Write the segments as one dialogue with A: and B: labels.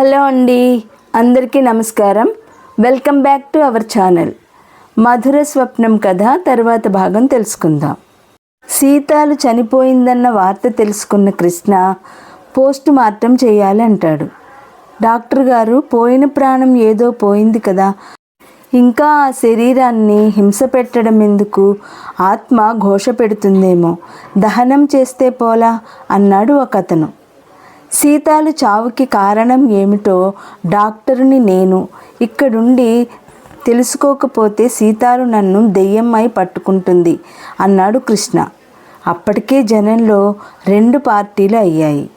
A: Hello అండి అందరికీ నమస్కారం. Welcome back to our channel. మధుర స్వప్నం కథ తర్వాత భాగం తెలుసుకుందాం. సీతాలు చనిపోయిందన్న వార్త తెలుసుకున్న కృష్ణ పోస్ట్ మార్టం చేయాలి అంటాడు. డాక్టర్ గారు పోయిన ప్రాణం ఏదో పోయింది కదా. ఇంకా ఆ శరీరాన్ని హింస పెట్టడం ఎందుకు? ఆత్మ ఘోష పెడుతుందేమో దహనం చేస్తే పోలా? అన్నాడు ఒక అతను. సీతాలు చావుకి కారణం ఏమిటో డాక్టరుని నేను ఇక్కడుండి తెలుసుకోకపోతే సీతాలు నన్ను దెయ్యమై పట్టుకుంటుంది అన్నాడు కృష్ణ. అప్పటికే జనంలో రెండు పార్టీలు అయ్యాయి.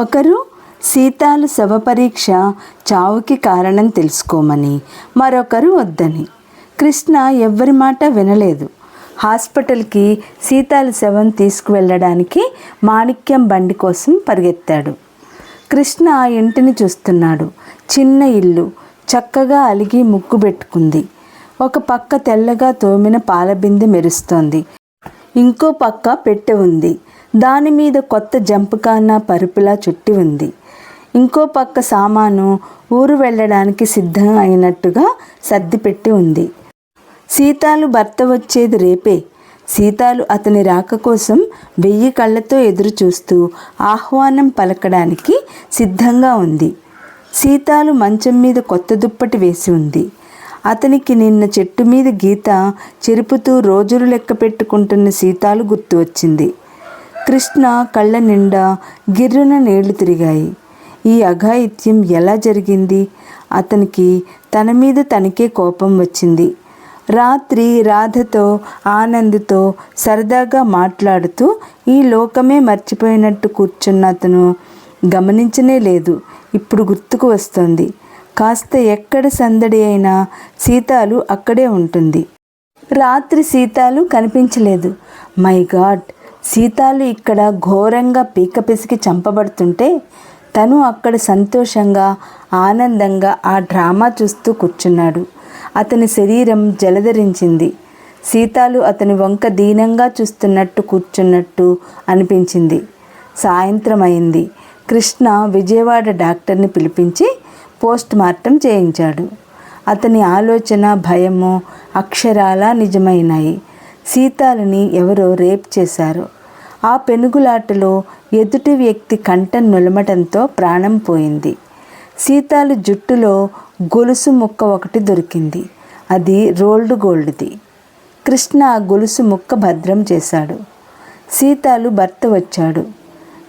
A: ఒకరు సీతాలు శవపరీక్ష చావుకి కారణం తెలుసుకోమని మరొకరు వద్దని. కృష్ణ ఎవ్వరి మాట వినలేదు. హాస్పిటల్కి సీతాల శవం తీసుకువెళ్ళడానికి మాణిక్యం బండి కోసం పరిగెత్తాడు. కృష్ణ ఆ ఇంటిని చూస్తున్నాడు. చిన్న ఇల్లు. చక్కగా అలిగి ముక్కు పెట్టుకుంది. ఒక పక్క తెల్లగా తోమిన పాలబిందె మెరుస్తోంది. ఇంకో పక్క పెట్టె ఉంది. దాని మీద కొత్త జంపుకాన్న పరుపులా చుట్టి ఉంది. ఇంకో పక్క సామాను ఊరు వెళ్ళడానికి సిద్ధం అయినట్టుగా సర్దిపెట్టి ఉంది. సీతాలు భర్త వచ్చేది రేపే. సీతాలు అతని రాక కోసం వెయ్యి కళ్ళతో ఎదురు చూస్తూ ఆహ్వానం పలకడానికి సిద్ధంగా ఉంది. సీతాలు మంచం మీద కొత్త దుప్పటి వేసి ఉంది. అతనికి నిన్న చెట్టు మీద గీత చెరుపుతూ రోజులు లెక్క పెట్టుకుంటున్న సీతాలు గుర్తు వచ్చింది. కృష్ణ కళ్ళ నిండా గిర్రున నీళ్ళు తిరిగాయి. ఈ అఘాయిత్యం ఎలా జరిగింది? అతనికి తన మీద తనకే కోపం వచ్చింది. రాత్రి రాధతో ఆనందతో సరదాగా మాట్లాడుతూ ఈ లోకమే మర్చిపోయినట్టు కూర్చున్న అతను గమనించనే లేదు. ఇప్పుడు గుర్తుకు వస్తుంది. కాస్త ఎక్కడ సందడి అయినా సీతాలు అక్కడే ఉంటుంది. రాత్రి సీతాలు కనిపించలేదు. My God! సీతాలు ఇక్కడ ఘోరంగా పీక పిసికి చంపబడుతుంటే తను అక్కడ సంతోషంగా ఆనందంగా ఆ డ్రామా చూస్తూ కూర్చున్నాడు. అతని శరీరం జలధరించింది. సీతాలు అతని వంక దీనంగా చూస్తున్నట్టు కూర్చున్నట్టు అనిపించింది. సాయంత్రం అయింది కృష్ణ విజయవాడ డాక్టర్ని పిలిపించి పోస్ట్ మార్టం చేయించాడు. అతని ఆలోచన భయము అక్షరాలా నిజమైనాయి. సీతాలని ఎవరో రేప్ చేశారు. ఆ పెనుగులాటలో ఎదుటి వ్యక్తి కంఠం నులమటంతో ప్రాణం పోయింది. సీతాలు జుట్టులో గొలుసు ముక్క ఒకటి దొరికింది. అది రోల్డ్ గోల్డ్ది. కృష్ణ ఆ గొలుసు ముక్క భద్రం చేశాడు. సీతాలు భర్త వచ్చాడు.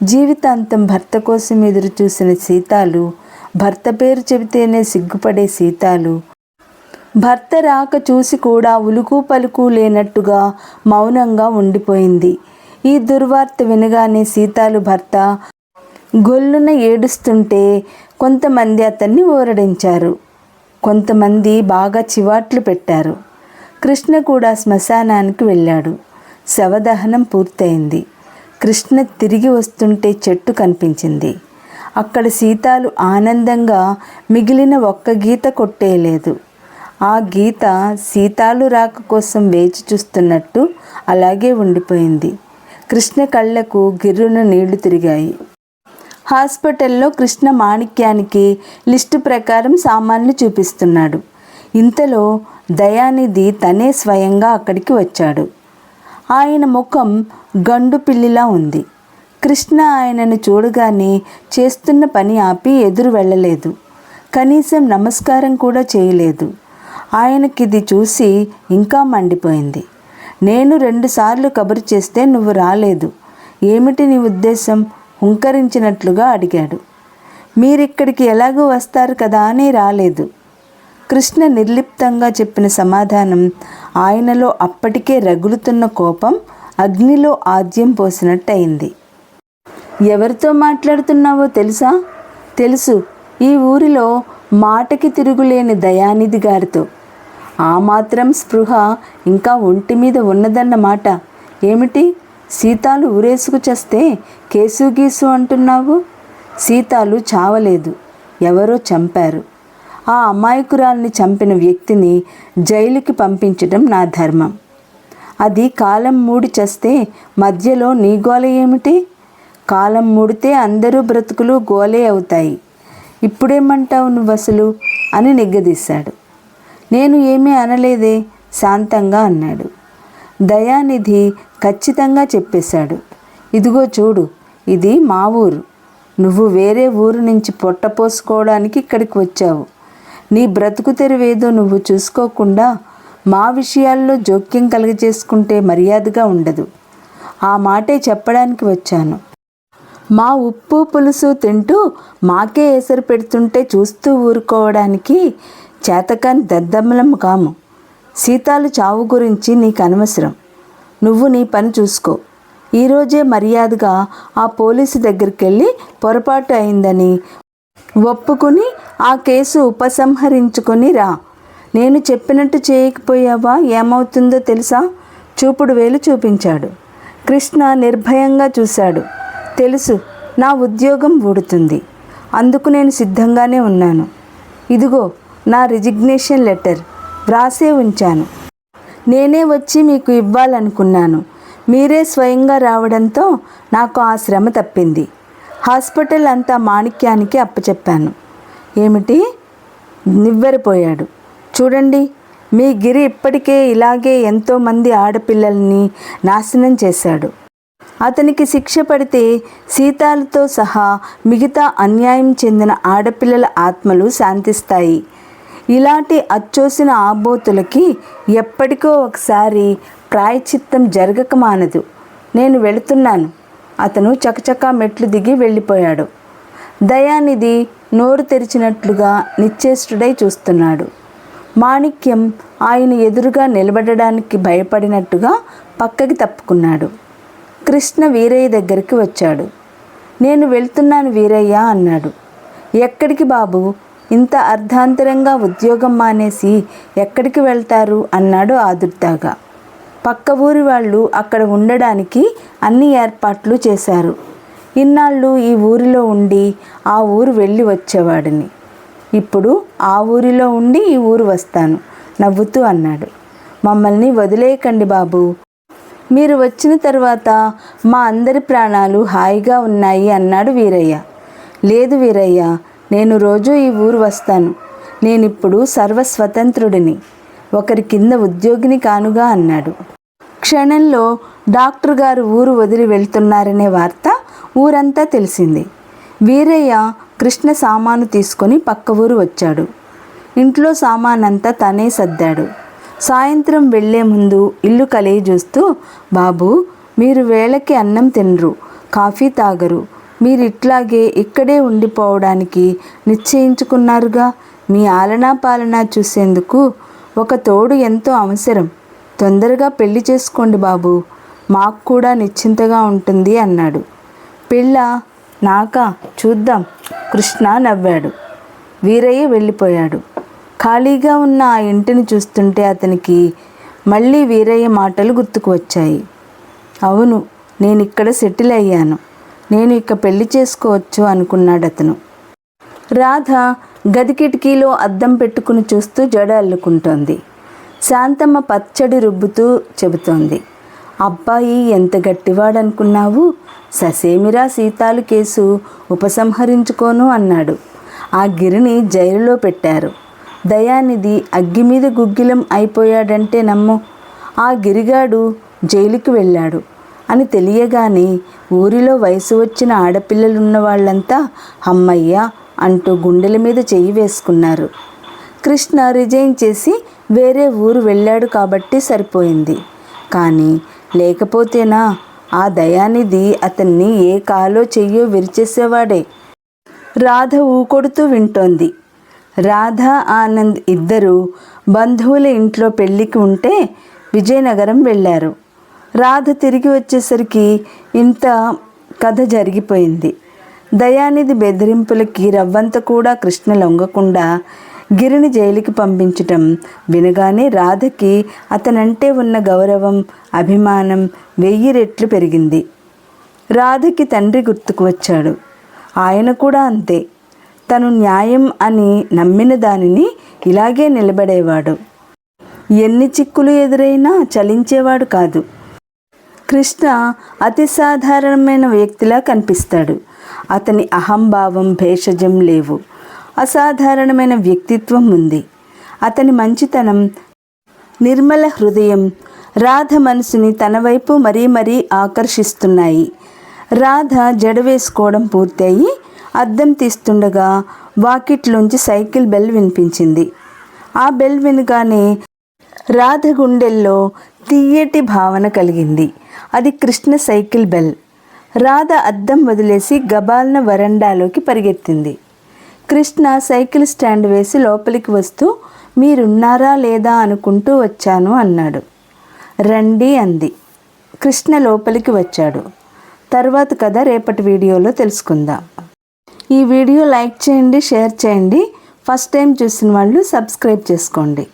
A: జీవితాంతం భర్త కోసం ఎదురు చూసిన సీతాలు భర్త పేరు చెబితేనే సిగ్గుపడే సీతాలు భర్త రాక చూసి కూడా ఉలుకు పలుకు లేనట్టుగా మౌనంగా ఉండిపోయింది. ఈ దుర్వార్త వినగానే సీతాలు భర్త గొల్లున ఏడుస్తుంటే కొంతమంది అతన్ని ఊరడించారు. కొంతమంది బాగా చివాట్లు పెట్టారు. కృష్ణ కూడా శ్మశానానికి వెళ్ళాడు. శవదహనం పూర్తయింది. కృష్ణ తిరిగి వస్తుంటే చెట్టు కనిపించింది. అక్కడ సీతాలు ఆనందంగా మిగిలిన ఒక్క గీత కొట్టేయలేదు. ఆ గీత సీతాలు రాక కోసం వేచి చూస్తున్నట్టు అలాగే ఉండిపోయింది. కృష్ణ కళ్ళకు గిర్రున నీళ్ళు తిరిగాయి. హాస్పిటల్లో కృష్ణ మాణిక్యానికి లిస్టు ప్రకారం సామాన్లు చూపిస్తున్నాడు. ఇంతలో దయానిధి తనే స్వయంగా అక్కడికి వచ్చాడు. ఆయన ముఖం గండు పిల్లిలా ఉంది. కృష్ణ ఆయనను చూడగానే చేస్తున్న పని ఆపి ఎదురు వెళ్ళలేదు. కనీసం నమస్కారం కూడా చేయలేదు. ఆయనకిది చూసి ఇంకా మండిపోయింది. నేను రెండుసార్లు కబురు చేస్తే నువ్వు రాలేదు. ఏమిటి నీ ఉద్దేశం? హుంకరించినట్లుగా అడిగాడు. మీరిక్కడికి ఎలాగో వస్తారు కదా అని రాలేదు. కృష్ణ నిర్లిప్తంగా చెప్పిన సమాధానం ఆయనలో అప్పటికే రగులుతున్న కోపం అగ్నిలో ఆద్యం పోసినట్టయింది. ఎవరితో మాట్లాడుతున్నావో తెలుసా? తెలుసు. ఈ ఊరిలో మాటకి తిరుగులేని దయానిధి గారితో. ఆ మాత్రం స్పృహ ఇంకా ఒంటి మీద ఉన్నదన్నమాట. ఏమిటి? సీతాలు ఊరేసుకు చస్తే కేసు గీసు అంటున్నావు? సీతాలు చావలేదు. ఎవరో చంపారు. ఆ అమాయకురాల్ని చంపిన వ్యక్తిని జైలుకి పంపించడం నా ధర్మం. అది కాలం మూడి చేస్తే మధ్యలో నీ గోల ఏమిటి? కాలం మూడితే అందరూ బ్రతుకులు గోలే అవుతాయి. ఇప్పుడేమంటావు నువ్వు అసలు? అని నిగ్గదీశాడు. నేను ఏమీ అనలేదే? శాంతంగా అన్నాడు. దయానిధి ఖచ్చితంగా చెప్పేశాడు. ఇదిగో చూడు ఇది మా ఊరు. నువ్వు వేరే ఊరు నుంచి పొట్టపోసుకోవడానికి ఇక్కడికి వచ్చావు. నీ బ్రతుకు తెరువేదో నువ్వు చూసుకోకుండా మా విషయాల్లో జోక్యం కలుగజేసుకుంటే మర్యాదగా ఉండదు. ఆ మాటే చెప్పడానికి వచ్చాను. మా ఉప్పు పులుసు తింటూ మాకే ఎసరు పెడుతుంటే చూస్తూ ఊరుకోవడానికి చేతకాని దద్దమ్మలం కాము. సీతాలు చావు గురించి నీకు అనవసరం. నువ్వు నీ పని చూసుకో. ఈరోజే మర్యాదగా ఆ పోలీసు దగ్గరికి వెళ్ళి పొరపాటు అయిందని ఒప్పుకుని ఆ కేసు ఉపసంహరించుకొని రా. నేను చెప్పినట్టు చేయకపోయావా? ఏమవుతుందో తెలుసా? చూపుడు వేలు చూపించాడు. కృష్ణ నిర్భయంగా చూశాడు. తెలుసు నా ఉద్యోగం ఊడుతుంది. అందుకు నేను సిద్ధంగానే ఉన్నాను. ఇదిగో నా రిజిగ్నేషన్ లెటర్. వ్రాసే ఉంచాను. నేనే వచ్చి మీకు ఇవ్వాలనుకున్నాను. మీరే స్వయంగా రావడంతో నాకు ఆ శ్రమ తప్పింది. హాస్పిటల్ అంతా మాణిక్యానికి అప్పచెప్పాను. ఏమిటి? నివ్వెరపోయాడు. చూడండి మీ గిరి ఇప్పటికే ఇలాగే ఎంతోమంది ఆడపిల్లల్ని నాశనం చేశాడు. అతనికి శిక్ష పడితే సీతాలతో సహా మిగతా అన్యాయం చెందిన ఆడపిల్లల ఆత్మలు శాంతిస్తాయి. ఇలాంటి అచ్చోసిన ఆబోతులకి ఎప్పటికో ఒకసారి ప్రాయచిత్తం జరగక మానదు. నేను వెళుతున్నాను. అతను చకచకా మెట్లు దిగి వెళ్ళిపోయాడు. దయానిధి నోరు తెరిచినట్లుగా నిశ్చేష్టుడై చూస్తున్నాడు. మాణిక్యం ఆయన ఎదురుగా నిలబడడానికి భయపడినట్టుగా పక్కకి తప్పుకున్నాడు. కృష్ణ వీరయ్య దగ్గరికి వచ్చాడు. నేను వెళ్తున్నాను వీరయ్య అన్నాడు. ఎక్కడికి బాబు? ఇంత అర్ధాంతరంగా ఉద్యోగం మానేసి ఎక్కడికి వెళ్తారు? అన్నాడు ఆదుర్దాగా. పక్క ఊరి వాళ్ళు అక్కడ ఉండడానికి అన్ని ఏర్పాట్లు చేశారు. ఇన్నాళ్ళు ఈ ఊరిలో ఉండి ఆ ఊరు వెళ్ళి వచ్చేవాడిని. ఇప్పుడు ఆ ఊరిలో ఉండి ఈ ఊరు వస్తాను నవ్వుతూ అన్నాడు. మమ్మల్ని వదిలేయకండి బాబు. మీరు వచ్చిన తర్వాత మా అందరి ప్రాణాలు హాయిగా ఉన్నాయి అన్నాడు వీరయ్య. లేదు వీరయ్య నేను రోజూ ఈ ఊరు వస్తాను. నేనిప్పుడు సర్వస్వతంత్రుడిని. ఒకరి కింద ఉద్యోగిని కానుగా అన్నాడు. క్షణంలో డాక్టర్ గారు ఊరు వదిలి వెళ్తున్నారనే వార్త ఊరంతా తెలిసింది. వీరయ్య కృష్ణ సామాను తీసుకొని పక్క ఊరు వచ్చాడు. ఇంట్లో సామానంతా తనే సర్దాడు. సాయంత్రం వెళ్ళే ముందు ఇల్లు కలయి చూస్తూ బాబు మీరు వేళకి అన్నం తినరు కాఫీ తాగరు మీరు ఇట్లాగే ఇక్కడే ఉండిపోవడానికి నిశ్చయించుకున్నారుగా? మీ ఆలనా పాలనా చూసేందుకు ఒక తోడు ఎంతో అవసరం. తొందరగా పెళ్ళి చేసుకోండి బాబు. మాకు కూడా నిశ్చింతగా ఉంటుంది అన్నాడు. పిల్ల నాకా చూద్దాం. కృష్ణ నవ్వాడు. వీరయ్య వెళ్ళిపోయాడు. ఖాళీగా ఉన్న ఆ ఇంటిని చూస్తుంటే అతనికి మళ్ళీ వీరయ్య మాటలు గుర్తుకు వచ్చాయి. అవును నేను ఇక్కడ సెటిల్ అయ్యాను. నేను ఇక పెళ్ళి చేసుకోవచ్చు అనుకున్నాడు అతను. రాధ గది కిటికీలో అద్దం పెట్టుకుని చూస్తూ జడ అల్లుకుంటోంది. శాంతమ్మ పచ్చడి రుబ్బుతూ చెబుతోంది. అబ్బాయి ఎంత గట్టివాడనుకున్నావు? ససేమిరా సీతాలు కేసు? ఉపసంహరించుకోను అన్నాడు. ఆ గిరిని జైలులో పెట్టారు. దయానిధి అగ్గి మీద గుగ్గిలం అయిపోయాడంటే నమ్ము. ఆ గిరిగాడు జైలుకి వెళ్ళాడు. అని తెలియగానే ఊరిలో వయసు వచ్చిన ఆడపిల్లలున్న వాళ్ళంతా అమ్మయ్య అంటూ గుండెల మీద చెయ్యి వేసుకున్నారు. కృష్ణ రిజైన్ చేసి వేరే ఊరు వెళ్ళాడు కాబట్టి సరిపోయింది. కానీ లేకపోతేనా ఆ దయానిధి అతన్ని ఏ కాలో చెయ్యో విరిచేసేవాడే. రాధ ఊకొడుతూ వింటోంది. రాధ ఆనంద్ ఇద్దరు బంధువుల ఇంట్లో పెళ్ళికి ఉంటే విజయనగరం వెళ్ళారు. రాధ తిరిగి వచ్చేసరికి ఇంత కథ జరిగిపోయింది. దయానిధి బెదిరింపులకి రవ్వంత కూడా కృష్ణ లొంగకుండా గిరిని జైలుకి పంపించటం వినగానే రాధకి అతనంటే ఉన్న గౌరవం అభిమానం వెయ్యి రెట్లు పెరిగింది. రాధకి తండ్రి గుర్తుకు వచ్చాడు. ఆయన కూడా అంతే. తను న్యాయం అని నమ్మిన దానిని ఇలాగే నిలబడేవాడు. ఎన్ని చిక్కులు ఎదురైనా చలించేవాడు కాదు. కృష్ణ అతి సాధారణమైన వ్యక్తిలా కనిపిస్తాడు. అతని అహంభావం భేషజం లేవు. అసాధారణమైన వ్యక్తిత్వం ఉంది. అతని మంచితనం నిర్మల హృదయం రాధ మనసుని తన వైపు మరీ మరీ ఆకర్షిస్తున్నాయి. రాధ జడ వేసుకోవడం పూర్తయి అద్దం తీస్తుండగా వాకిట్లోంచి సైకిల్ బెల్ వినిపించింది. ఆ బెల్ వినగానే రాధ గుండెల్లో తీయటి భావన కలిగింది. అది కృష్ణ సైకిల్ బెల్. రాధ అద్దం వదిలేసి గబాల్న వరండాలోకి పరిగెత్తింది. కృష్ణ సైకిల్ స్టాండ్ వేసి లోపలికి వస్తూ మీరున్నారా లేదా అనుకుంటూ వచ్చాను అన్నాడు. రండి అంది. కృష్ణ లోపలికి వచ్చాడు. తర్వాత కథ రేపటి వీడియోలో తెలుసుకుందాం. ఈ వీడియో లైక్ చేయండి షేర్ చేయండి. ఫస్ట్ టైం చూసిన వాళ్ళు సబ్స్క్రైబ్ చేసుకోండి.